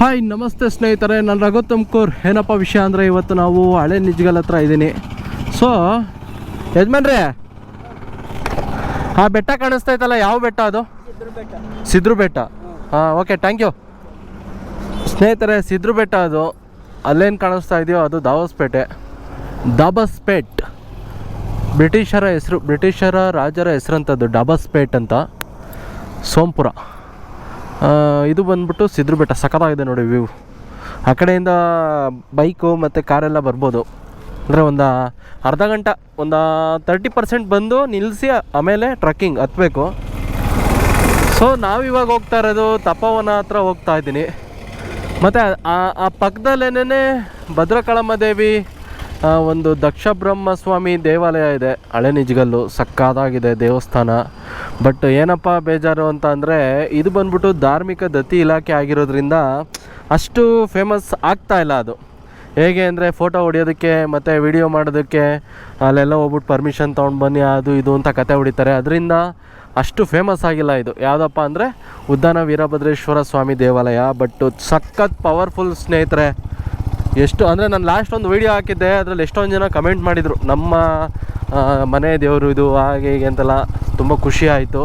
Hi, ನಮಸ್ತೆ ಸ್ನೇಹಿತರೆ. ನಾನು ರಘು ತುಮಕೂರ್ ಏನಪ್ಪ ವಿಷಯ ಅಂದರೆ ಇವತ್ತು ನಾವು ಹಳೆ ನಿಜ್ಗಲ್ ಹತ್ರ ಇದ್ದೀನಿ ಸೊ ಯಜಮಾನ್ರೆ, ಆ ಬೆಟ್ಟ ಕಾಣಿಸ್ತಾ ಇತ್ತಲ್ಲ ಯಾವ ಬೆಟ್ಟ ಅದು? ಸಿದ್ರು ಬೆಟ್ಟ. ಹಾಂ ಓಕೆ ಥ್ಯಾಂಕ್ ಯು ಸ್ನೇಹಿತರೆ, ಸಿದ್ರು ಬೆಟ್ಟ ಅದು. ಅಲ್ಲೇನು ಕಾಣಿಸ್ತಾ ಇದೆಯೋ ಅದು ದಾಬಸ್ಪೇಟೆ ದಾಬಸ್ಪೇಟ್. ಬ್ರಿಟಿಷರ ಹೆಸರು, ಬ್ರಿಟಿಷರ ರಾಜರ ಹೆಸರಂಥದ್ದು ಡಾಬಸ್ಪೇಟ್ ಅಂತ. ಸೋಂಪುರ. ಇದು ಬಂದ್ಬಿಟ್ಟು ಸಿದ್ರು ಬೆಟ್ಟ ಸಖತ್ತಾಗಿದೆ ನೋಡಿ ವ್ಯೂ ಆ ಕಡೆಯಿಂದ ಬೈಕು ಮತ್ತು ಕಾರೆಲ್ಲ ಬರ್ಬೋದು. ಅಂದರೆ ಒಂದು ಅರ್ಧ ಗಂಟೆ, ಒಂದು ತರ್ಟಿ ಪರ್ಸೆಂಟ್ ಬಂದು ನಿಲ್ಲಿಸಿ ಆಮೇಲೆ ಟ್ರಕ್ಕಿಂಗ್ ಹತ್ತಬೇಕು ಸೊ ನಾವಿವಾಗ ಹೋಗ್ತಾ ಇರೋದು ತಪವನ ಹತ್ರ ಹೋಗ್ತಾ ಇದ್ದೀನಿ. ಮತ್ತು ಆ ಪಕ್ಕದಲ್ಲೇನೇ ಭದ್ರಕಾಳಮ್ಮ ದೇವಿ ಒಂದು ದಕ್ಷ ಬ್ರಹ್ಮಸ್ವಾಮಿ ದೇವಾಲಯ ಇದೆ. ಹಳೆ ನಿಜಗಲ್ಲು ಸಕ್ಕತ್ತಾಗಿದೆ ದೇವಸ್ಥಾನ. ಬಟ್ ಏನಪ್ಪ ಬೇಜಾರು ಅಂತ ಅಂದರೆ ಇದು ಬಂದ್ಬಿಟ್ಟು ಧಾರ್ಮಿಕ ದತ್ತಿ ಇಲಾಖೆ ಆಗಿರೋದ್ರಿಂದ ಅಷ್ಟು ಫೇಮಸ್ ಆಗ್ತಾ ಇಲ್ಲ ಅದು. ಹೇಗೆ ಅಂದರೆ ಫೋಟೋ ಹೊಡಿಯೋದಕ್ಕೆ ಮತ್ತು ವಿಡಿಯೋ ಮಾಡೋದಕ್ಕೆ ಅಲ್ಲೆಲ್ಲ ಹೋಗ್ಬಿಟ್ಟು ಪರ್ಮಿಷನ್ ತೊಗೊಂಡು ಬನ್ನಿ, ಅದು ಇದು ಅಂತ ಕತೆ ಹೊಡಿತಾರೆ. ಅದರಿಂದ ಅಷ್ಟು ಫೇಮಸ್ ಆಗಿಲ್ಲ ಇದು. ಯಾವುದಪ್ಪ ಅಂದರೆ ಉದ್ದಾನ ವೀರಭದ್ರೇಶ್ವರ ಸ್ವಾಮಿ ದೇವಾಲಯ. ಬಟ್ ಸಖತ್ ಪವರ್ಫುಲ್ ಸ್ನೇಹಿತರೆ ಎಷ್ಟು ಅಂದರೆ ನಾನು ಲಾಸ್ಟ್ ಒಂದು ವೀಡಿಯೋ ಹಾಕಿದ್ದೆ, ಅದರಲ್ಲಿ ಎಷ್ಟೊಂದು ಜನ ಕಮೆಂಟ್ ಮಾಡಿದರು. ನಮ್ಮ ಮನೆ ದೇವರು ಇದು, ಹಾಗೆ ಹೀಗೆ ಅಂತೆಲ್ಲ ತುಂಬ ಖುಷಿ ಆಯಿತು.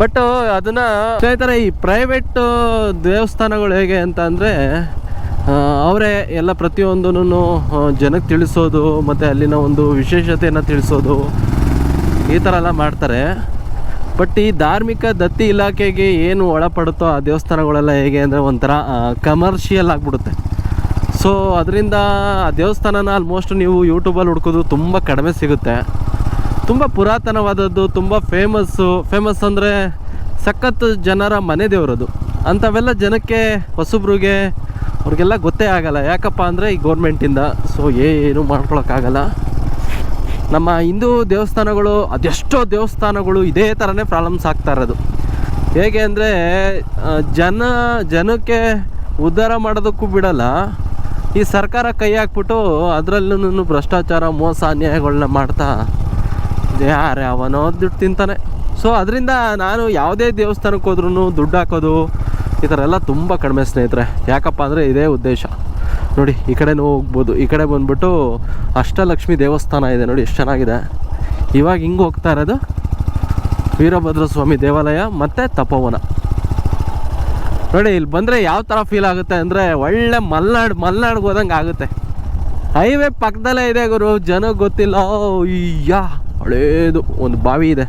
ಬಟ್ ಅದನ್ನು ಸ್ನೇಹಿತರೆ, ಈ ಪ್ರೈವೇಟ್ ದೇವಸ್ಥಾನಗಳು ಹೇಗೆ ಅಂತ ಅಂದರೆ ಅವರೇ ಎಲ್ಲ ಪ್ರತಿಯೊಂದನ್ನು ಜನಕ್ಕೆ ತಿಳಿಸೋದು, ಮತ್ತು ಅಲ್ಲಿನ ಒಂದು ವಿಶೇಷತೆಯನ್ನು ತಿಳಿಸೋದು, ಈ ಥರ ಎಲ್ಲ ಮಾಡ್ತಾರೆ. ಬಟ್ ಈ ಧಾರ್ಮಿಕ ದತ್ತಿ ಇಲಾಖೆಗೆ ಏನು ಒಳಪಡುತ್ತೋ ಆ ದೇವಸ್ಥಾನಗಳೆಲ್ಲ ಹೇಗೆ ಅಂದರೆ ಒಂಥರ ಕಮರ್ಷಿಯಲ್ ಆಗಿಬಿಡುತ್ತೆ. ಸೊ ಅದರಿಂದ ಆ ದೇವಸ್ಥಾನನ ಆಲ್ಮೋಸ್ಟ್ ನೀವು ಯೂಟ್ಯೂಬಲ್ಲಿ ಹುಡ್ಕೋದು ತುಂಬ ಕಡಿಮೆ ಸಿಗುತ್ತೆ. ತುಂಬ ಪುರಾತನವಾದದ್ದು, ತುಂಬ ಫೇಮಸ್ಸು ಫೇಮಸ್ ಅಂದರೆ ಸಖತ್ತು ಜನರ ಮನೆ ದೇವರದು. ಅಂಥವೆಲ್ಲ ಜನಕ್ಕೆ, ಹೊಸಬ್ರಿಗೆ ಅವ್ರಿಗೆಲ್ಲ ಗೊತ್ತೇ ಆಗಲ್ಲ. ಯಾಕಪ್ಪ ಅಂದರೆ ಈ ಗೌರ್ಮೆಂಟಿಂದ ಸೊ ಏನು ಮಾಡ್ಕೊಳಕ್ಕಾಗಲ್ಲ. ನಮ್ಮ ಹಿಂದೂ ದೇವಸ್ಥಾನಗಳು, ಅದೆಷ್ಟೋ ದೇವಸ್ಥಾನಗಳು ಇದೇ ಥರನೇ ಪ್ರಾಬ್ಲಮ್ಸ್ ಆಗ್ತಾ ಇರೋದು. ಹೇಗೆ ಅಂದರೆ ಜನ, ಜನಕ್ಕೆ ಉದ್ಧಾರ ಮಾಡೋದಕ್ಕೂ ಬಿಡಲ್ಲ. ಈ ಸರ್ಕಾರ ಕೈ ಹಾಕ್ಬಿಟ್ಟು ಅದರಲ್ಲೂ ಭ್ರಷ್ಟಾಚಾರ, ಮೋಸ ಅನ್ಯಾಯಗಳನ್ನ ಮಾಡ್ತಾ ಯಾರು ಯಾವನೋ ದುಡ್ಡು ತಿಂತಾನೆ. ಸೊ ಅದರಿಂದ ನಾನು ಯಾವುದೇ ದೇವಸ್ಥಾನಕ್ಕೆ ಹೋದ್ರೂ ದುಡ್ಡು ಹಾಕೋದು, ಈ ಥರ ಎಲ್ಲ ತುಂಬ ಕಡಿಮೆ ಸ್ನೇಹಿತರೆ. ಯಾಕಪ್ಪ ಅಂದರೆ ಇದೇ ಉದ್ದೇಶ. ನೋಡಿ, ಈ ಕಡೆನೂ ಹೋಗ್ಬೋದು. ಈ ಕಡೆ ಬಂದ್ಬಿಟ್ಟು ಅಷ್ಟಲಕ್ಷ್ಮಿ ದೇವಸ್ಥಾನ ಇದೆ ನೋಡಿ, ಎಷ್ಟು ಚೆನ್ನಾಗಿದೆ. ಇವಾಗ ಹಿಂಗೆ ಹೋಗ್ತಾ ಇರೋದು ವೀರಭದ್ರ ಸ್ವಾಮಿ ದೇವಾಲಯ ಮತ್ತು ತಪೋವನ. ನೋಡಿ, ಇಲ್ಲಿ ಬಂದರೆ ಯಾವ ಥರ ಫೀಲ್ ಆಗುತ್ತೆ ಅಂದರೆ ಒಳ್ಳೆ ಮಲ್ನಾಡು, ಮಲ್ನಾಡ್ಗೆ ಹೋದಂಗೆ ಆಗುತ್ತೆ. ಹೈವೇ ಪಕ್ಕದಲ್ಲೇ ಇದೆ ಗುರು ಜನಕ್ಕೆ ಗೊತ್ತಿಲ್ಲ. ಅಯ್ಯ, ಹಳೇದು, ಒಂದು ಬಾವಿ ಇದೆ.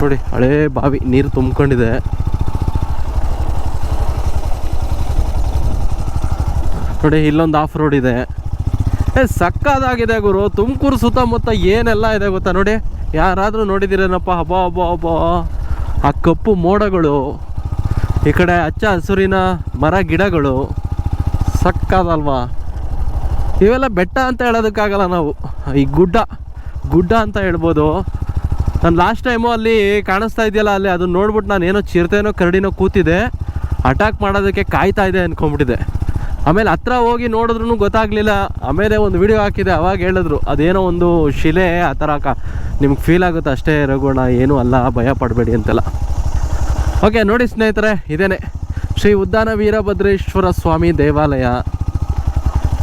ನೋಡಿ, ಹಳೇ ಬಾವಿ, ನೀರು ತುಂಬ್ಕೊಂಡಿದೆ. ನೋಡಿ ಇಲ್ಲೊಂದು ಆಫ್ ರೋಡ್ ಇದೆ. ಏ, ಸಕ್ಕದಾಗಿದೆ ಗುರು. ತುಮಕೂರು ಸುತ್ತಮುತ್ತ ಏನೆಲ್ಲ ಇದೆ ಗೊತ್ತಾ ನೋಡಿ? ಯಾರಾದರೂ ನೋಡಿದ್ದೀರೇನಪ್ಪ ಹಬ್ಬ ಹಬ್ಬ ಹಬ್ಬ. ಆ ಕಪ್ಪು ಮೋಡಗಳು, ಈ ಕಡೆ ಹಚ್ಚ ಹಸುರಿನ ಮರ ಗಿಡಗಳು, ಸಕ್ಕದಲ್ವಾ? ಇವೆಲ್ಲ ಬೆಟ್ಟ ಅಂತ ಹೇಳೋದಕ್ಕಾಗಲ್ಲ ನಾವು. ಈ ಗುಡ್ಡ ಗುಡ್ಡ ಅಂತ ಹೇಳ್ಬೋದು. ನಾನು ಲಾಸ್ಟ್ ಟೈಮು ಅಲ್ಲಿ ಕಾಣಿಸ್ತಾ ಇದೆಯಲ್ಲ ಅಲ್ಲಿ, ಅದನ್ನ ನೋಡ್ಬಿಟ್ಟು ನಾನು ಏನೋ ಚಿರತೆನೋ ಕರಡಿನೋ ಕೂತಿದೆ. ಅಟ್ಯಾಕ್ ಮಾಡೋದಕ್ಕೆ ಕಾಯ್ತಾ ಇದೆ ಅಂದ್ಕೊಂಬಿಟ್ಟಿದೆ ಆಮೇಲೆ ಹತ್ರ ಹೋಗಿ ನೋಡಿದ್ರು ಗೊತ್ತಾಗಲಿಲ್ಲ. ಆಮೇಲೆ ಒಂದು ವಿಡಿಯೋ ಹಾಕಿದೆ, ಅವಾಗ ಹೇಳಿದ್ರು, ಅದೇನೋ ಒಂದು ಶಿಲೆ ಆ ಥರ ನಿಮ್ಗೆ ಫೀಲ್ ಆಗುತ್ತೆ? ಅಷ್ಟೇ ರಘುಣ ಏನೂ ಅಲ್ಲ, ಭಯ ಪಡಬೇಡಿ ಅಂತೆಲ್ಲ. ಓಕೆ ನೋಡಿ ಸ್ನೇಹಿತರೆ, ಇದೇನೆ. ಶ್ರೀ ಉದ್ದಾನ ವೀರಭದ್ರೇಶ್ವರ ಸ್ವಾಮಿ ದೇವಾಲಯ.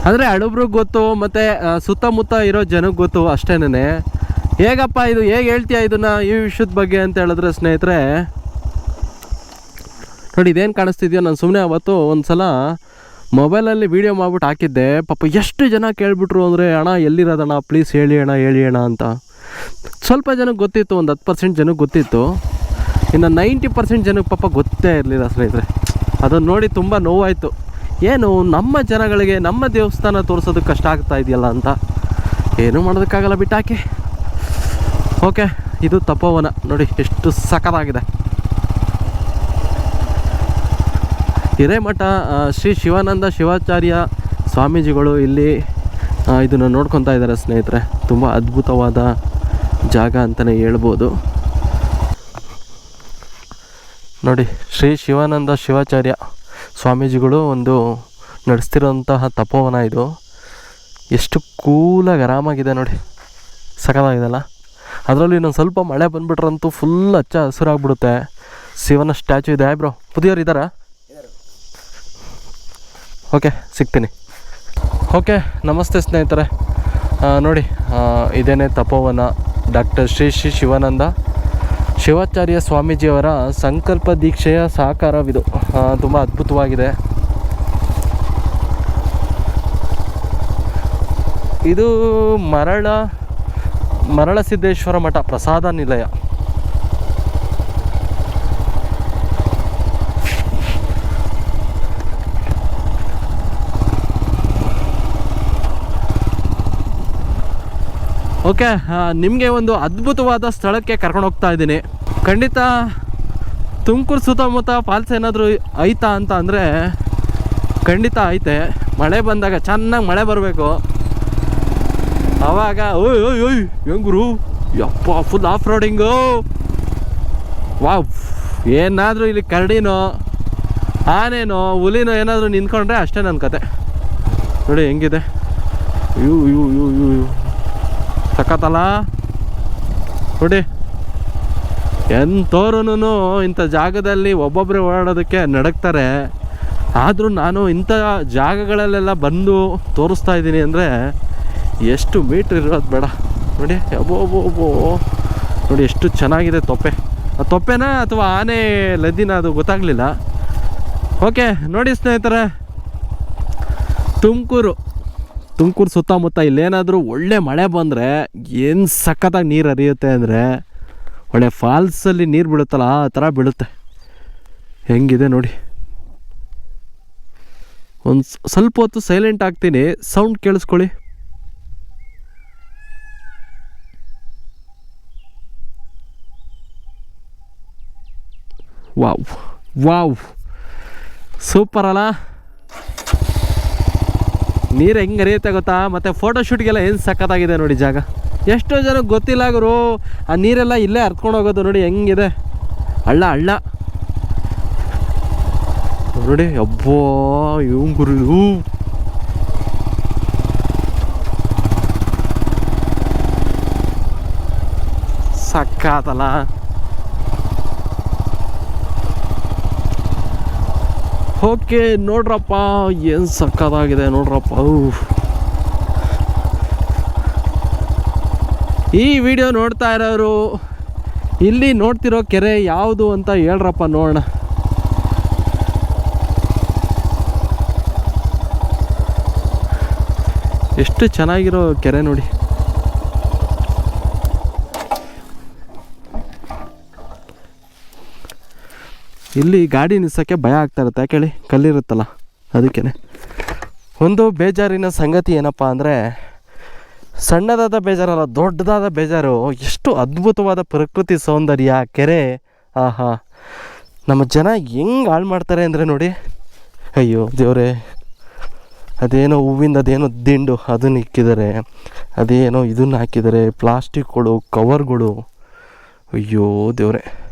ಅಂದರೆ ಹಳಬ್ರಿಗೆ ಗೊತ್ತು, ಮತ್ತು ಸುತ್ತಮುತ್ತ ಇರೋ ಜನಕ್ಕೆ ಗೊತ್ತು ಅಷ್ಟೇನೆ ಹೇಗಪ್ಪ ಇದು, ಹೇಗೆ ಹೇಳ್ತೀಯ ಇದನ್ನು ಈ ವಿಷಯದ ಬಗ್ಗೆ ಅಂತ ಹೇಳಿದ್ರೆ ಸ್ನೇಹಿತರೆ, ನೋಡಿ ಇದೇನು ಕಾಣಿಸ್ತಿದ್ಯೋ ನಾನು ಸುಮ್ಮನೆ ಅವತ್ತು ಒಂದು ಸಲ ಮೊಬೈಲಲ್ಲಿ ವೀಡಿಯೋ ಮಾಡ್ಬಿಟ್ಟು ಹಾಕಿದ್ದೆ. ಪಾಪ ಎಷ್ಟು ಜನ ಕೇಳಿಬಿಟ್ರು ಅಂದರೆ, ಅಣ್ಣ, ಎಲ್ಲಿರೋದಣ್ಣ? ಪ್ಲೀಸ್ ಹೇಳಿ ಅಣ್ಣ ಹೇಳಿ ಅಣ್ಣ, ಅಂತ. ಸ್ವಲ್ಪ ಜನಕ್ಕೆ ಗೊತ್ತಿತ್ತು, ಒಂದು ಹತ್ತು ಪರ್ಸೆಂಟ್ ಜನಕ್ಕೆ ಗೊತ್ತಿತ್ತು. ಇನ್ನು ನೈಂಟಿ ಪರ್ಸೆಂಟ್ ಜನಕ್ಕೆ ಪಾಪ ಗೊತ್ತೇ ಇರಲಿಲ್ಲ ಸ್ನೇಹಿತರೆ. ಅದನ್ನು ನೋಡಿ ತುಂಬ ನೋವಾಯಿತು. ಏನು, ನಮ್ಮ ಜನಗಳಿಗೆ, ನಮ್ಮ ದೇವಸ್ಥಾನ ತೋರಿಸೋದು ಕಷ್ಟ ಆಗ್ತಾ ಇದೆಯಲ್ಲ ಅಂತ. ಏನೂ ಮಾಡೋದಕ್ಕಾಗಲ್ಲ ಬಿಟ್ಟಾಕಿ. ಓಕೆ, ಇದು ತಪೋವನ. ನೋಡಿ, ಎಷ್ಟು ಸಖತ್ತಾಗಿದೆ. ಹಿರೇಮಠ ಶ್ರೀ ಶಿವಾನಂದ ಶಿವಾಚಾರ್ಯ ಸ್ವಾಮೀಜಿಗಳು ಇಲ್ಲಿ ಇದನ್ನು ನೋಡ್ಕೊತಾ ಇದ್ದಾರೆ ಸ್ನೇಹಿತರೆ. ತುಂಬ ಅದ್ಭುತವಾದ ಜಾಗ ಅಂತಲೇ ಹೇಳ್ಬೋದು. ನೋಡಿ, ಶ್ರೀ ಶಿವಾನಂದ ಶಿವಾಚಾರ್ಯ ಸ್ವಾಮೀಜಿಗಳು ಒಂದು ನಡೆಸ್ತಿರೋಂತಹ ತಪೋವನ ಇದು. ಎಷ್ಟು ಕೂಲಾಗಿ ಆರಾಮಾಗಿದೆ ನೋಡಿ. ಸಕಲಾಗಿದೆಲ್ಲ ಅದರಲ್ಲಿ ಇನ್ನೊಂದು ಸ್ವಲ್ಪ ಮಳೆ ಬಂದುಬಿಟ್ರಂತೂ ಫುಲ್ ಹಚ್ಚ ಹಸಿರಾಗ್ಬಿಡುತ್ತೆ. ಶಿವನ ಸ್ಟ್ಯಾಚು ಇದೆ. ಬ್ರೋ ಪುದಿಯೋರು ಇದ್ದಾರಾ? ಓಕೆ, ಸಿಗ್ತೀನಿ. ಓಕೆ, ನಮಸ್ತೆ ಸ್ನೇಹಿತರೆ. ನೋಡಿ ಇದೇನೆ ತಪೋವನ ಡಾಕ್ಟರ್ ಶ್ರೀ ಶ್ರೀ ಶಿವಾನಂದ. ಶಿವಾಚಾರ್ಯ ಸ್ವಾಮೀಜಿಯವರ ಸಂಕಲ್ಪ ದೀಕ್ಷೆಯ ಸಾಕಾರವಿದು. ತುಂಬ ಅದ್ಭುತವಾಗಿದೆ. ಇದು ಮರಳ ಮರಳ ಸಿದ್ದೇಶ್ವರ ಮಠ, ಪ್ರಸಾದ ನಿಲಯ. ಓಕೆ ನಿಮಗೆ ಒಂದು ಅದ್ಭುತವಾದ ಸ್ಥಳಕ್ಕೆ ಕರ್ಕೊಂಡು ಹೋಗ್ತಾ ಇದ್ದೀನಿ. ಖಂಡಿತ ತುಮಕೂರು ಸುತ್ತಮುತ್ತ ಫಾಲ್ಸ್ ಏನಾದರೂ ಐತಾ ಅಂತ ಅಂದರೆ ಖಂಡಿತ ಐತೆ. ಮಳೆ ಬಂದಾಗ ಚೆನ್ನಾಗಿ ಮಳೆ ಬರಬೇಕು. ಆವಾಗ ಓಯ್ ಓಯ್ ಓಯ್ ಹೆಂಗ್ರು ಯಪ್ಪ ಫುಲ್ ಆಫ್ ರೋಡಿಂಗು ವಾವ್, ಏನಾದರೂ ಇಲ್ಲಿ ಕರಡಿನೋ, ಆನೇನೋ, ಹುಲಿನೋ ಏನಾದರೂ ನಿಂತ್ಕೊಂಡ್ರೆ ಅಷ್ಟೇ ನನ್ನ ಕತೆ. ನೋಡಿ, ಹೆಂಗಿದೆ? ಯು ಯು ಸಖತ್ತಲ್ಲ ನೋಡಿ ಎಂಥವ್ರೂ ಇಂಥ ಜಾಗದಲ್ಲಿ ಒಬ್ಬೊಬ್ಬರೇ ಓಡಾಡೋದಕ್ಕೆ ನಡಕ್ತಾರೆ ಆದರೂ ನಾನು ಇಂಥ ಜಾಗಗಳಲ್ಲೆಲ್ಲ ಬಂದು ತೋರಿಸ್ತಾ ಇದ್ದೀನಿ ಅಂದರೆ ಎಷ್ಟು ಮೀಟ್ರ್ ಇರೋದು ಬೇಡ. ನೋಡಿ ಅಬ್ಬೋ. ನೋಡಿ, ಎಷ್ಟು ಚೆನ್ನಾಗಿದೆ ತೊಪ್ಪೆ. ಆ ತೊಪ್ಪೆನಾ ಅಥವಾ ಆನೆ ಲದ್ದಿನ ಅದು ಗೊತ್ತಾಗಲಿಲ್ಲ. ಓಕೆ, ನೋಡಿ ಸ್ನೇಹಿತರೆ. ತುಮಕೂರು. ತುಮಕೂರು ಸುತ್ತಮುತ್ತ ಇಲ್ಲೇನಾದರೂ ಒಳ್ಳೆ ಮಳೆ ಬಂದರೆ ಏನು ಸಖತ್ತಾಗಿ ನೀರು ಹರಿಯುತ್ತೆ ಅಂದರೆ ಒಳ್ಳೆ ಫಾಲ್ಸಲ್ಲಿ ನೀರು ಬೀಳುತ್ತಲ್ಲ ಆ ಥರ ಬೀಳುತ್ತೆ. ಹೆಂಗಿದೆ ನೋಡಿ. ಒಂದು ಸ್ವಲ್ಪ ಹೊತ್ತು ಸೈಲೆಂಟ್ ಆಗ್ತೀನಿ. ಸೌಂಡ್ ಕೇಳಿಸ್ಕೊಳ್ಳಿ. Wow wow. ಸೂಪರ್ ಅಲ್ಲ? ನೀರು ಹೆಂಗೆ ಹರಿಯುತ್ತೆ ಗೊತ್ತಾ? ಮತ್ತೆ ಫೋಟೋ ಏನ್ ಸಖತ್ತಾಗಿದೆ ನೋಡಿ ಜಾಗ. ಎಷ್ಟೋ ಜನ ಗೊತ್ತಿಲ್ಲ ಗುರು. ಆ ನೀರೆಲ್ಲ ಇಲ್ಲೇ ಹರ್ಕೊಂಡು ಹೋಗೋದು ನೋಡಿ ಹೆಂಗಿದೆ. ಹಳ್ಳ ಅಳ್ಳ. ನೋಡಿ, ಅಬ್ಬೋ ಇವ್ ಗುರು ಓಕೆ, ನೋಡ್ರಪ್ಪ, ಏನು ಸಕ್ಕದಾಗಿದೆ ನೋಡ್ರಪ್ಪ. ಈ ವಿಡಿಯೋ ನೋಡ್ತಾ ಇರೋರು, ಇಲ್ಲಿ ನೋಡ್ತಿರೋ ಕೆರೆ ಯಾವುದು ಅಂತ ಹೇಳ್ರಪ್ಪ ನೋಡೋಣ ಎಷ್ಟು ಚೆನ್ನಾಗಿರೋ ಕೆರೆ ನೋಡಿ ಇಲ್ಲಿ ಗಾಡಿ ನಿಲ್ಸೋಕ್ಕೆ ಭಯ ಆಗ್ತಾ ಇರುತ್ತೆ. ಯಾಕೆ ಕಲ್ಲಿರುತ್ತಲ್ಲ. ಅದಕ್ಕೇ ಒಂದು ಬೇಜಾರಿನ ಸಂಗತಿ ಏನಪ್ಪ ಅಂದರೆ, ಸಣ್ಣದಾದ ಬೇಜಾರಲ್ಲ, ದೊಡ್ಡದಾದ ಬೇಜಾರು. ಎಷ್ಟು ಅದ್ಭುತವಾದ ಪ್ರಕೃತಿ ಸೌಂದರ್ಯ, ಕೆರೆ. ಆಹಾ. ನಮ್ಮ ಜನ ಹೆಂಗೆ ಹಾಳು ಮಾಡ್ತಾರೆ ಅಂದರೆ ನೋಡಿ. ಅಯ್ಯೋ ದೇವರೇ. ಅದೇನೋ ಹೂವಿಂದ, ಅದೇನೋ ದಿಂಡು ಅದನ್ನ ಇಕ್ಕಿದ್ದಾರೆ. ಅದೇನೋ ಇದನ್ನ ಹಾಕಿದ್ದಾರೆ. ಪ್ಲಾಸ್ಟಿಕ್ಗಳು, ಕವರ್ಗಳು. ಅಯ್ಯೋ ದೇವರೇ.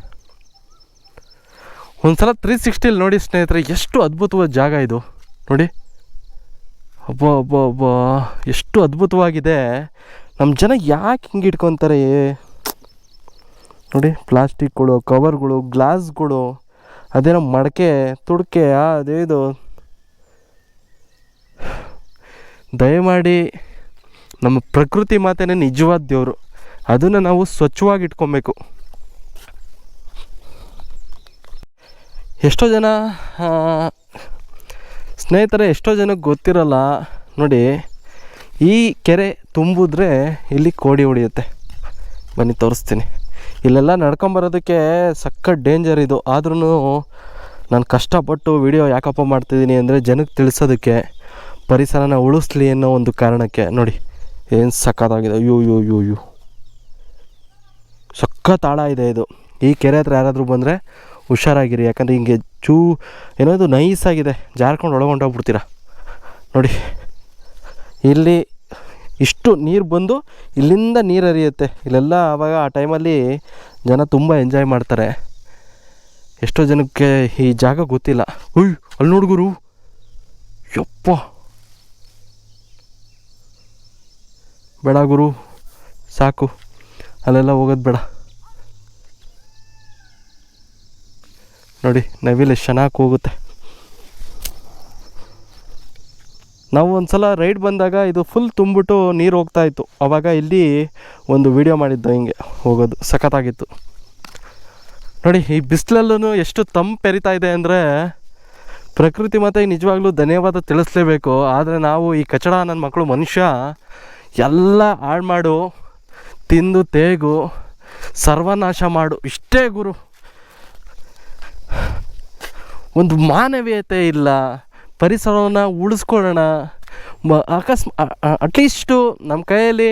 ಒಂದ್ಸಲ ತ್ರೀ ಸಿಕ್ಸ್ಟಿಲಿ ನೋಡಿ ಸ್ನೇಹಿತರೆ, ಎಷ್ಟು ಅದ್ಭುತವಾದ ಜಾಗ ಇದು. ನೋಡಿ. ಅಬ್ಬ ಅಬ್ಬ ಅಬ್ಬ. ಎಷ್ಟು ಅದ್ಭುತವಾಗಿದೆ. ನಮ್ಮ ಜನ ಯಾಕೆ ಹಿಂಗೆ ಇಟ್ಕೊತಾರೆ? ನೋಡಿ, ಪ್ಲಾಸ್ಟಿಕ್ಗಳು, ಕವರ್ಗಳು, ಗ್ಲಾಸ್ಗಳು ಅದೇನೋ ಮಡಕೆ, ತುಡಕೆ ಅದೇ ಇದು. ದಯಮಾಡಿ ನಮ್ಮ ಪ್ರಕೃತಿ ಮಾತೇನೆ ನಿಜವಾದ ದೇವರು. ಅದನ್ನು ನಾವು ಸ್ವಚ್ಛವಾಗಿ ಇಟ್ಕೊಬೇಕು. ಎಷ್ಟೋ ಜನ ಸ್ನೇಹಿತರೆ, ಎಷ್ಟೋ ಜನಕ್ಕೆ ಗೊತ್ತಿರಲ್ಲ. ನೋಡಿ, ಈ ಕೆರೆ ತುಂಬಿದ್ರೆ ಇಲ್ಲಿ ಕೋಡಿ ಹೊಡಿಯುತ್ತೆ ಬನ್ನಿ, ತೋರಿಸ್ತೀನಿ. ಇಲ್ಲೆಲ್ಲ ನಡ್ಕೊಂಬರೋದಕ್ಕೆ ಸಖತ್ ಡೇಂಜರ್ ಇದು. ಆದ್ರೂ ನಾನು ಕಷ್ಟಪಟ್ಟು ವಿಡಿಯೋ ಯಾಕಪ್ಪ ಮಾಡ್ತಿದ್ದೀನಿ ಅಂದರೆ ಜನಕ್ಕೆ ತಿಳಿಸೋದಕ್ಕೆ, ಪರಿಸರನ ಉಳಿಸ್ಲಿ ಅನ್ನೋ ಒಂದು ಕಾರಣಕ್ಕೆ. ನೋಡಿ, ಏನು ಸಖತ್ತಾಗಿದೆ. ಅಯ್ಯೋ ಯೋ ಯೋ ಯೋ ಸಖತ್ ಆಳ ಇದೆ ಇದು. ಈ ಕೆರೆ ಹತ್ರ ಯಾರಾದರೂ ಬಂದರೆ ಹುಷಾರಾಗಿರಿ, ಯಾಕಂದರೆ ಹಿಂಗೆ ಚೂ, ಏನೋ ನೈಸ್ ಆಗಿದೆ. ಜಾರ್ಕೊಂಡು ಒಳಗೊಂಡೋಗ್ಬಿಡ್ತೀರಾ ನೋಡಿ, ಇಲ್ಲಿ ಇಷ್ಟು ನೀರು ಬಂದು ಇಲ್ಲಿಂದ ನೀರು ಹರಿಯುತ್ತೆ. ಇಲ್ಲೆಲ್ಲ ಆವಾಗ ಆ ಟೈಮಲ್ಲಿ ಜನ ತುಂಬ ಎಂಜಾಯ್ ಮಾಡ್ತಾರೆ. ಎಷ್ಟೋ ಜನಕ್ಕೆ ಈ ಜಾಗ ಗೊತ್ತಿಲ್ಲ. ಉಯ್, ಅಲ್ಲಿ ನೋಡ್ಗುರು ಯಪ್ಪ. ಬೇಡ ಗುರು, ಸಾಕು. ಅಲ್ಲೆಲ್ಲ ಹೋಗೋದು ಬೇಡ. ನೋಡಿ, ನವಿಲು ಚೆನ್ನಾಗಿ ಹೋಗುತ್ತೆ. ನಾವು ಒಂದು ಸಲ ರೈಡ್ ಬಂದಾಗ ಇದು ಫುಲ್ ತುಂಬಿಟ್ಟು ನೀರು ಹೋಗ್ತಾ ಇತ್ತು. ಆವಾಗ ಇಲ್ಲಿ ಒಂದು ವಿಡಿಯೋ ಮಾಡಿದ್ದು ಹಿಂಗೆ, ಹೋಗೋದು. ಸಖತ್ತಾಗಿತ್ತು. ನೋಡಿ, ಈ ಬಿಸಿಲಲ್ಲೂ ಎಷ್ಟು ತಂಪೆರಿತಾ ಇದೆ ಅಂದರೆ ಪ್ರಕೃತಿ ಮತ್ತು ನಿಜವಾಗ್ಲೂ ಧನ್ಯವಾದ ತಿಳಿಸ್ಲೇಬೇಕು. ಆದರೆ ನಾವು ಈ ಕಚಡ ನನ್ನ ಮಕ್ಕಳು ಮನುಷ್ಯ, ಎಲ್ಲ ಹಾಳು ಮಾಡು, ತಿಂದು ತೇಗು, ಸರ್ವನಾಶ ಮಾಡು. ಇಷ್ಟೇ ಗುರು. ಒಂದು ಮಾನವೀಯತೆ ಇಲ್ಲ. ಪರಿಸರವನ್ನು ಉಳಿಸ್ಕೊಳ್ಳೋಣ. ಮ ಅಕಸ್ಮ ಅಟ್ಲೀಸ್ಟು ನಮ್ಮ ಕೈಯಲ್ಲಿ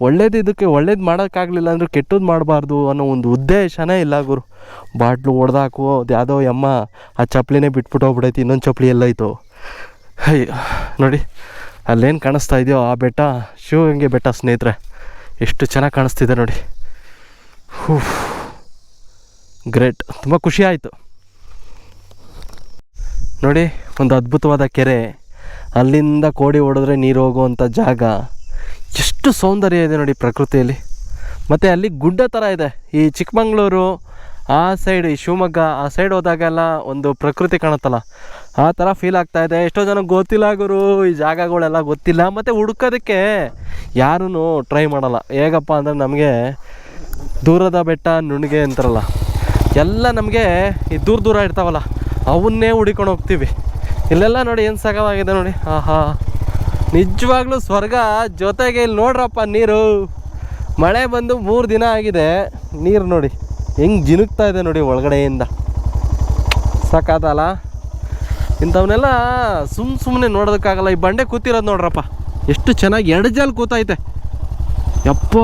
ಒಳ್ಳೇದು ಇದಕ್ಕೆ ಒಳ್ಳೇದು ಮಾಡೋಕ್ಕಾಗಲಿಲ್ಲ ಅಂದ್ರೆ ಕೆಟ್ಟದ್ದು ಮಾಡಬಾರ್ದು ಅನ್ನೋ ಒಂದು ಉದ್ದೇಶನೇ ಇಲ್ಲ ಗುರು. ಬಾಟ್ಲು ಹೊಡೆದಾಕು ಅದು ಯಾವುದೋ ಯಮ್ಮ, ಆ ಚಪ್ಪಲಿನೇ ಬಿಟ್ಬಿಟ್ಟು ಹೋಗ್ಬಿಡೈತಿ, ಇನ್ನೊಂದು ಚಪ್ಪಲಿ ಎಲ್ಲೈತು ಹೈ, ನೋಡಿ, ಅಲ್ಲೇನು ಕಾಣಿಸ್ತಾ ಇದೆಯೋ ಆ ಬೆಟ್ಟ? ಶಿವಗಂಗೆ ಬೆಟ್ಟ, ಸ್ನೇಹಿತರೆ. ಎಷ್ಟು ಚೆನ್ನಾಗಿ ಕಾಣಿಸ್ತಿದೆ ನೋಡಿ. ಹೂ ಗ್ರೇಟ್. ತುಂಬ ಖುಷಿ ಆಯಿತು. ನೋಡಿ, ಒಂದು ಅದ್ಭುತವಾದ ಕೆರೆ. ಅಲ್ಲಿಂದ ಕೋಡಿ ಹೊಡೆದ್ರೆ ನೀರು ಹೋಗುವಂಥ ಜಾಗ. ಎಷ್ಟು ಸೌಂದರ್ಯ ಇದೆ ನೋಡಿ ಪ್ರಕೃತಿಯಲ್ಲಿ. ಮತ್ತು ಅಲ್ಲಿ ಗುಡ್ಡ ಥರ ಇದೆ. ಈ ಚಿಕ್ಕಮಗ್ಳೂರು, ಆ ಸೈಡ್ ಈ ಶಿವಮೊಗ್ಗ, ಆ ಸೈಡ್ ಹೋದಾಗೆಲ್ಲ ಒಂದು ಪ್ರಕೃತಿ ಕಾಣುತ್ತಲ್ಲ. ಆ ಥರ ಫೀಲ್ ಆಗ್ತಾ ಇದೆ. ಎಷ್ಟೋ ಜನಕ್ಕೆ ಗೊತ್ತಿಲ್ಲ ಗುರು, ಈ ಜಾಗಗಳೆಲ್ಲ ಗೊತ್ತಿಲ್ಲ. ಮತ್ತು ಹುಡ್ಕೋದಕ್ಕೆ ಯಾರೂ ಟ್ರೈ ಮಾಡಲ್ಲ. ಹೇಗಪ್ಪ ಅಂದರೆ ನಮಗೆ ದೂರದ ಬೆಟ್ಟ ನುಣಿಗೆ ಅಂತಾರಲ್ಲ. ಎಲ್ಲ ನಮಗೆ ಈ ದೂರ ದೂರ ಇರ್ತಾವಲ್ಲ. ಅವನ್ನೇ ಹುಡಿಕೊಂಡು ಹೋಗ್ತೀವಿ. ಇಲ್ಲೆಲ್ಲ ನೋಡಿ ಏನು ಸಾಕವಾಗಿದೆ ನೋಡಿ. ಆಹಾ. ನಿಜವಾಗ್ಲೂ ಸ್ವರ್ಗ ಜೊತೆಗೆ ಇಲ್ಲಿ ನೋಡ್ರಪ್ಪ ನೀರು. ಮಳೆ ಬಂದು ಮೂರು ದಿನ ಆಗಿದೆ. ನೀರು ನೋಡಿ, ಹೆಂಗೆ ಜಿನುಗ್ತಾ ಇದೆ ನೋಡಿ ಒಳಗಡೆಯಿಂದ. ಸಾಕಾತಲ್ಲ ಇಂಥವನ್ನೆಲ್ಲ ಸುಮ್ಮ ಸುಮ್ಮನೆ ನೋಡೋದಕ್ಕಾಗಲ್ಲ. ಈ ಬಂಡೆ ಕೂತಿರೋದು ನೋಡ್ರಪ್ಪ. ಎಷ್ಟು ಚೆನ್ನಾಗಿ ಎರಡು ಜಾಲ್ ಕೂತೈತೆ. ಯಪ್ಪ,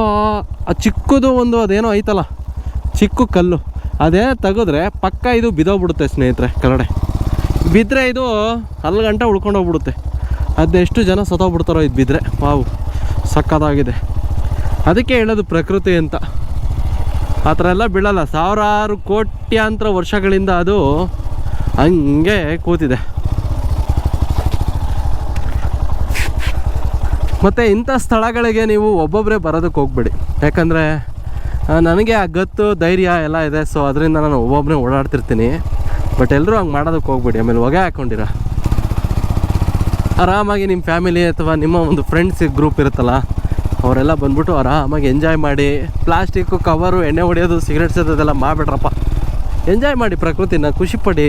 ಆ ಚಿಕ್ಕದು ಒಂದು ಅದೇನೋ ಐತಲ್ಲ. ಚಿಕ್ಕ ಕಲ್ಲು. ಅದೇ ತೆಗೆದ್ರೆ ಪಕ್ಕ ಇದು ಬಿದ್ದೋಗ್ಬಿಡುತ್ತೆ ಸ್ನೇಹಿತರೆ ಕೆಳಗಡೆ. ಬಿದ್ದರೆ ಇದು ಅಲ್ಲಿ ಗಂಟೆ ಉಳ್ಕೊಂಡೋಗ್ಬಿಡುತ್ತೆ ಅದೆಷ್ಟು ಜನ ಸತ್ತೋಗ್ಬಿಡ್ತಾರೋ ಇದು ಬಿದ್ದರೆ ವಾವು ಸಕ್ಕತ್ತಾಗಿದೆ ಅದಕ್ಕೆ ಹೇಳೋದು ಪ್ರಕೃತಿ ಅಂತ. ಆ ಥರ ಎಲ್ಲ ಬೀಳಲ್ಲ. ಸಾವಿರಾರು ಕೋಟ್ಯಾಂತರ ವರ್ಷಗಳಿಂದ ಅದು ಹಂಗೆ ಕೂತಿದೆ. ಮತ್ತು ಇಂಥ ಸ್ಥಳಗಳಿಗೆ ನೀವು ಒಬ್ಬೊಬ್ಬರೇ ಬರೋದಕ್ಕೆ ಹೋಗ್ಬೇಡಿ. ಯಾಕಂದರೆ ನನಗೆ ಆ ಗತ್ತು, ಧೈರ್ಯ ಎಲ್ಲ ಇದೆ ಸೊ ಅದರಿಂದ ನಾನು ಒಬ್ಬೊಬ್ಬನೇ ಓಡಾಡ್ತಿರ್ತೀನಿ. ಬಟ್ ಎಲ್ಲರೂ ಹಂಗೆ ಮಾಡೋದಕ್ಕೆ ಹೋಗ್ಬೇಡಿ, ಆಮೇಲೆ ಹೊಗೆ ಹಾಕ್ಕೊಂಡಿರ ಆರಾಮಾಗಿ ನಿಮ್ಮ ಫ್ಯಾಮಿಲಿ ಅಥವಾ ನಿಮ್ಮ ಒಂದು ಫ್ರೆಂಡ್ಸ್ ಗ್ರೂಪ್ ಇರುತ್ತಲ್ಲ, ಅವರೆಲ್ಲ ಬಂದ್ಬಿಟ್ಟು ಆರಾಮಾಗಿ ಎಂಜಾಯ್ ಮಾಡಿ ಪ್ಲಾಸ್ಟಿಕ್ಕು ಕವರು ಎಣ್ಣೆ ಹೊಡೆಯೋದು ಸಿಗರೆಟ್ ಸೇದೋದೆಲ್ಲ ಮಾಡಬೇಡ್ರಪ್ಪ ಎಂಜಾಯ್ ಮಾಡಿ ಪ್ರಕೃತಿನ ಖುಷಿಪಡಿ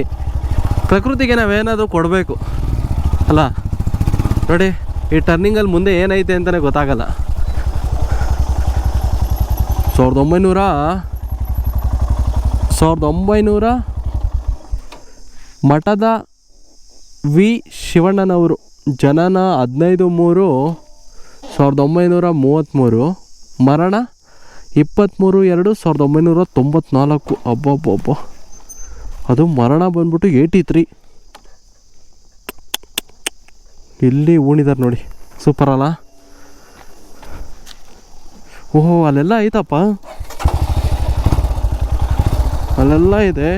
ಪ್ರಕೃತಿಗೆ ನಾವೇನಾದರೂ ಕೊಡಬೇಕು. ಅಲ್ಲ? ನೋಡಿ, ಈ ಟರ್ನಿಂಗಲ್ಲಿ ಮುಂದೆ ಏನೈತೆ ಅಂತಲೇ ಗೊತ್ತಾಗಲ್ಲ. ಸಾವಿರದ ಒಂಬೈನೂರ? ಸಾವಿರದ ಒಂಬೈನೂರ ಮಠದ ವಿ. ಶಿವಣ್ಣನವರು, ಜನನ ಹದಿನೈದು ಮೂರು, ಸಾವಿರದ ಒಂಬೈನೂರ ಮೂವತ್ತ್ಮೂರು ಮರಣ ಇಪ್ಪತ್ತ್ಮೂರು ಎರಡು, ಸಾವಿರದ ಒಂಬೈನೂರ ತೊಂಬತ್ನಾಲ್ಕು ಅಬ್ಬಬ್ಬಬ್ಬ. ಅದು ಮರಣ ಬಂದ್ಬಿಟ್ಟು ಏಯ್ಟಿ ತ್ರೀ. ಇಲ್ಲಿ ಉಣಿದಾರೆ ನೋಡಿ. ಸೂಪರ್ ಅಲ್ಲ? ಓಹೋ, ಅಲ್ಲೆಲ್ಲ ಐತಪ್ಪ? ಅಲ್ಲೆಲ್ಲ ಇದೆ.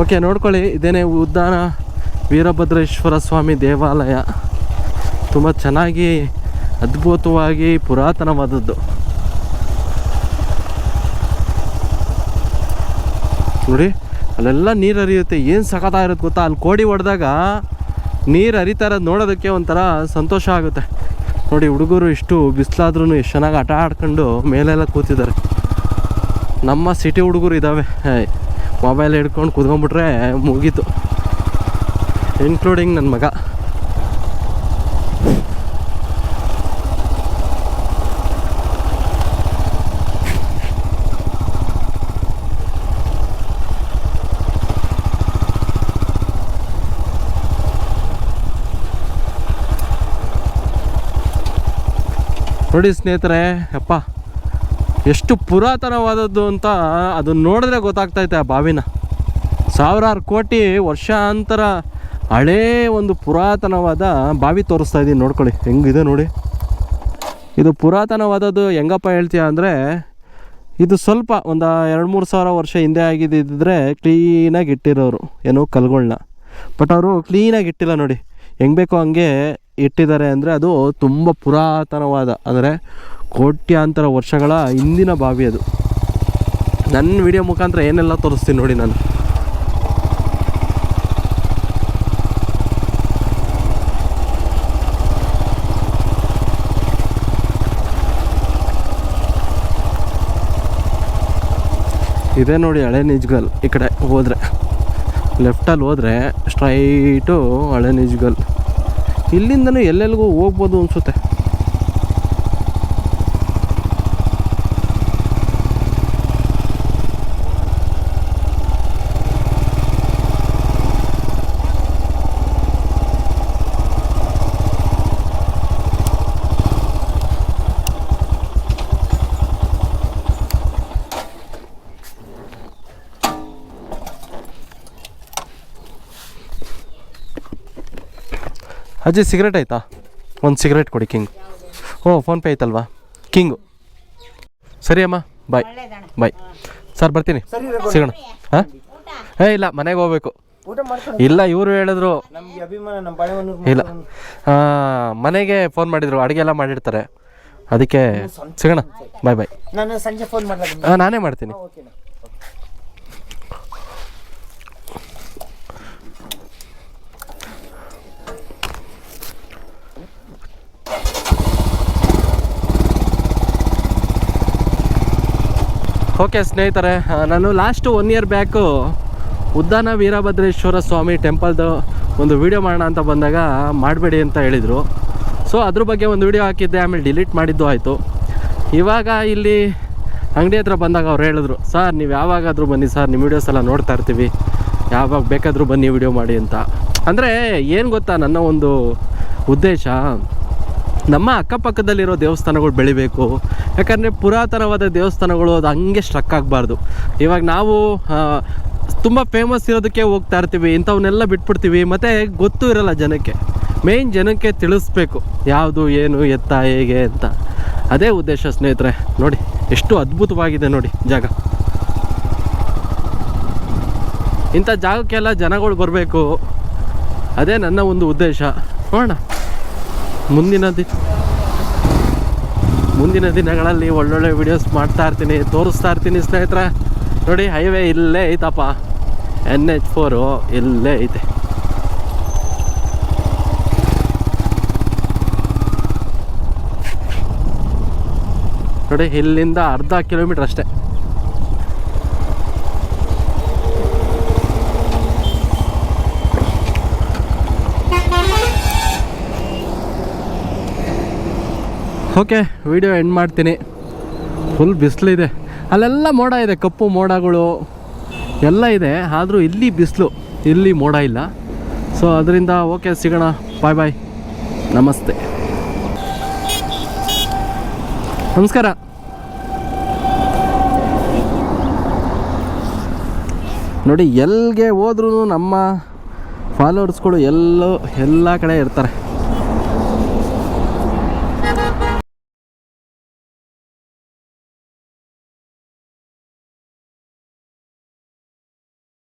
ಓಕೆ, ನೋಡ್ಕೊಳ್ಳಿ. ಇದೇನೆ ಉದ್ದಾನ ವೀರಭದ್ರೇಶ್ವರ ಸ್ವಾಮಿ ದೇವಾಲಯ. ತುಂಬ ಚೆನ್ನಾಗಿ, ಅದ್ಭುತವಾಗಿ, ಪುರಾತನವಾದದ್ದು ನೋಡಿ ಅಲ್ಲೆಲ್ಲ ನೀರು ಹರಿಯುತ್ತೆ. ಏನು ಸಖತ್ತಾಗಿರುತ್ತೆ ಗೊತ್ತಾ? ಅಲ್ಲಿ ಕೋಡಿ ಹೊಡೆದಾಗ ನೀರು ಹರಿತಾ ಇರೋದು ನೋಡೋದಕ್ಕೆ ಒಂಥರ ಸಂತೋಷ ಆಗುತ್ತೆ. ನೋಡಿ, ಹುಡುಗರು ಇಷ್ಟು ಬಿಸಿಲಾದ್ರೂ ಎಷ್ಟು ಚೆನ್ನಾಗಿ ಆಟ ಆಡ್ಕೊಂಡು ಮೇಲೆಲ್ಲ ಕೂತಿದ್ದಾರೆ. ನಮ್ಮ ಸಿಟಿ ಹುಡುಗರು ಇದ್ದಾವೆ ಮೊಬೈಲ್ ಹಿಡ್ಕೊಂಡು ಕೂತ್ಕೊಂಡ್ಬಿಟ್ರೆ ಮುಗೀತು. ಇನ್ಕ್ಲೂಡಿಂಗ್ ನನ್ನ ಮಗ. ನೋಡಿ ಸ್ನೇಹಿತರೆ, ಅಪ್ಪ, ಎಷ್ಟು ಪುರಾತನವಾದದ್ದು ಅಂತ ಅದನ್ನ ನೋಡಿದ್ರೆ ಗೊತ್ತಾಗ್ತೈತೆ ಆ ಬಾವಿನ. ಸಾವಿರಾರು ಕೋಟಿ ವರ್ಷಾಂತರ ಹಳೇ ಒಂದು ಪುರಾತನವಾದ ಬಾವಿ ತೋರಿಸ್ತಾ ಇದ್ದೀನಿ ನೋಡ್ಕೊಳ್ಳಿ, ಹೆಂಗಿದೆ ನೋಡಿ. ಇದು ಪುರಾತನವಾದದ್ದು ಹೆಂಗಪ್ಪ ಹೇಳ್ತೀಯ ಅಂದರೆ, ಇದು ಸ್ವಲ್ಪ ಒಂದು ಎರಡು ಮೂರು ಸಾವಿರ ವರ್ಷ ಹಿಂದೆ ಆಗಿದ್ದಿದ್ದರೆ ಕ್ಲೀನಾಗಿ ಇಟ್ಟಿರೋರು, ಏನೋ ಕಲ್ಗಳನ್ನ ಬಟ್ ಅವರು ಕ್ಲೀನಾಗಿ ಇಟ್ಟಿಲ್ಲ ನೋಡಿ, ಹೆಂಗೆ ಬೇಕೋ ಹಂಗೆ ಇಟ್ಟಿದ್ದಾರೆ ಅಂದರೆ ಅದು ತುಂಬ ಪುರಾತನವಾದ ಅಂದರೆ ಕೋಟ್ಯಾಂತರ ವರ್ಷಗಳ ಹಿಂದಿನ ಬಾವಿ ಅದು. ನನ್ನ ವಿಡಿಯೋ ಮುಖಾಂತರ ಏನೆಲ್ಲ ತೋರಿಸ್ತೀನಿ ನೋಡಿ ನಾನು. ಇದೇ ನೋಡಿ ಹಳೆ ನಿಜ್ಗಲ್ ಈ ಕಡೆ ಹೋದರೆ. ಲೆಫ್ಟಲ್ಲಿ ಹೋದರೆ ಸ್ಟ್ರೈಟು ಹಳೆ ನಿಜ್ಗಲ್. ಇಲ್ಲಿಂದನೂ ಎಲ್ಲೆಲ್ಲಿಗೂ ಹೋಗ್ಬೋದು ಅನಿಸುತ್ತೆ. ಅಜ್ಜಿ ಸಿಗರೇಟ್ ಆಯ್ತಾ? ಒಂದು ಸಿಗರೇಟ್ ಕೊಡಿ ಕಿಂಗ್ ಓ ಫೋನ್ಪೇ ಆಯ್ತಲ್ವಾ? ಕಿಂಗು ಸರಿ ಅಮ್ಮ ಬಾಯ್ ಬಾಯ್ ಸರ್ ಬರ್ತೀನಿ ಸಿಗೋಣ. ಹಾಂ? ಏ ಇಲ್ಲ ಮನೆಗೆ ಹೋಗ್ಬೇಕು. ಇಲ್ಲ ಇವರು ಹೇಳಿದ್ರು. ಇಲ್ಲ. ಮನೆಗೆ ಫೋನ್ ಮಾಡಿದ್ರು ಅಡುಗೆ ಎಲ್ಲ ಮಾಡಿರ್ತಾರೆ. ಅದಕ್ಕೆ ಸಿಗೋಣ. ಬಾಯ್ ಬಾಯ್ ನಾನು ಸಂಜೆ ಫೋನ್ ಮಾಡಿ ಹಾಂ ನಾನೇ ಮಾಡ್ತೀನಿ. ಓಕೆ ಸ್ನೇಹಿತರೆ ನಾನು last one year back Uddana Veerabhadreshwara Swami ಟೆಂಪಲ್ದು ಒಂದು ವಿಡಿಯೋ ಮಾಡೋಣ ಅಂತ ಬಂದಾಗ ಮಾಡಬೇಡಿ ಅಂತ ಹೇಳಿದರು. ಸೊ ಅದ್ರ ಬಗ್ಗೆ ಒಂದು ವಿಡಿಯೋ ಹಾಕಿದ್ದೆ, ಆಮೇಲೆ ಡಿಲೀಟ್ ಮಾಡಿದ್ದು ಆಯಿತು. ಇವಾಗ ಇಲ್ಲಿ ಅಂಗಡಿ ಹತ್ರ ಬಂದಾಗ ಅವ್ರು ಹೇಳಿದ್ರು ಸರ್ ನೀವು ಯಾವಾಗಾದರೂ ಬನ್ನಿ ಸರ್ ನಿಮ್ಮ ವೀಡಿಯೋಸ್ ಎಲ್ಲ ನೋಡ್ತಾ ಇರ್ತೀವಿ. ಯಾವಾಗ ಬೇಕಾದರೂ ಬನ್ನಿ ವಿಡಿಯೋ ಮಾಡಿ ಅಂತ. ಅಂದರೆ, ಏನು ಗೊತ್ತಾ ನನ್ನ ಒಂದು ಉದ್ದೇಶ? ನಮ್ಮ ಅಕ್ಕಪಕ್ಕದಲ್ಲಿರೋ ದೇವಸ್ಥಾನಗಳು ಬೆಳಿಬೇಕು. ಯಾಕಂದರೆ ಪುರಾತನವಾದ ದೇವಸ್ಥಾನಗಳು ಅದು ಹಂಗೆ ಸ್ಟ್ರಕ್ ಆಗಬಾರ್ದು. ಇವಾಗ ನಾವು ತುಂಬ ಫೇಮಸ್ ಇರೋದಕ್ಕೆ ಹೋಗ್ತಾ ಇರ್ತೀವಿ, ಇಂಥವನ್ನೆಲ್ಲ ಬಿಟ್ಬಿಡ್ತೀವಿ, ಮತ್ತು ಗೊತ್ತೂ ಇರೋಲ್ಲ ಜನಕ್ಕೆ. ಮೇಯ್ನ್ ಜನಕ್ಕೆ ತಿಳಿಸ್ಬೇಕು, ಯಾವುದು, ಏನು, ಎತ್ತ, ಹೇಗೆ ಅಂತ. ಅದೇ ಉದ್ದೇಶ ಸ್ನೇಹಿತರೆ, ನೋಡಿ, ಎಷ್ಟು ಅದ್ಭುತವಾಗಿದೆ ನೋಡಿ ಜಾಗ. ಇಂಥ ಜಾಗಕ್ಕೆಲ್ಲ ಜನಗಳು ಬರಬೇಕು. ಅದೇ ನನ್ನ ಒಂದು ಉದ್ದೇಶ. ನೋಡೋಣ. ಮುಂದಿನ ದಿ ಮುಂದಿನ ದಿನಗಳಲ್ಲಿ ಒಳ್ಳೊಳ್ಳೆ ವಿಡಿಯೋಸ್ ಮಾಡ್ತಾ ಇರ್ತೀನಿ, ತೋರಿಸ್ತಾ ಇರ್ತೀನಿ ಸ್ನೇಹಿತರೆ. ನೋಡಿ ಹೈವೇ ಇಲ್ಲೇ ಐತಪ್ಪ. ಎನ್ ಎಚ್ ಫೋರು ಇಲ್ಲೇ ಐತೆ. ನೋಡಿ, ಇಲ್ಲಿಂದ ಅರ್ಧ ಕಿಲೋಮೀಟ್ರ್ ಅಷ್ಟೇ. ಓಕೆ, ವಿಡಿಯೋ ಎಂಡ್ ಮಾಡ್ತೀನಿ. ಫುಲ್ ಬಿಸಿಲಿದೆ ಅಲ್ಲೆಲ್ಲ ಮೋಡ ಇದೆ, ಕಪ್ಪು ಮೋಡಗಳು, ಎಲ್ಲ ಇದೆ. ಆದರೂ ಇಲ್ಲಿ ಬಿಸಿಲು, ಇಲ್ಲಿ ಮೋಡ ಇಲ್ಲ. ಸೊ ಅದರಿಂದ ಓಕೆ, ಸಿಗೋಣ. ಬಾಯ್ ಬಾಯ್ ನಮಸ್ತೆ. ನಮಸ್ಕಾರ. ನೋಡಿ ಎಲ್ಲಿಗೆ ಹೋದ್ರೂ ನಮ್ಮ ಫಾಲೋವರ್ಸ್ಗಳು ಎಲ್ಲೋ, ಎಲ್ಲ ಕಡೆ ಇರ್ತಾರೆ.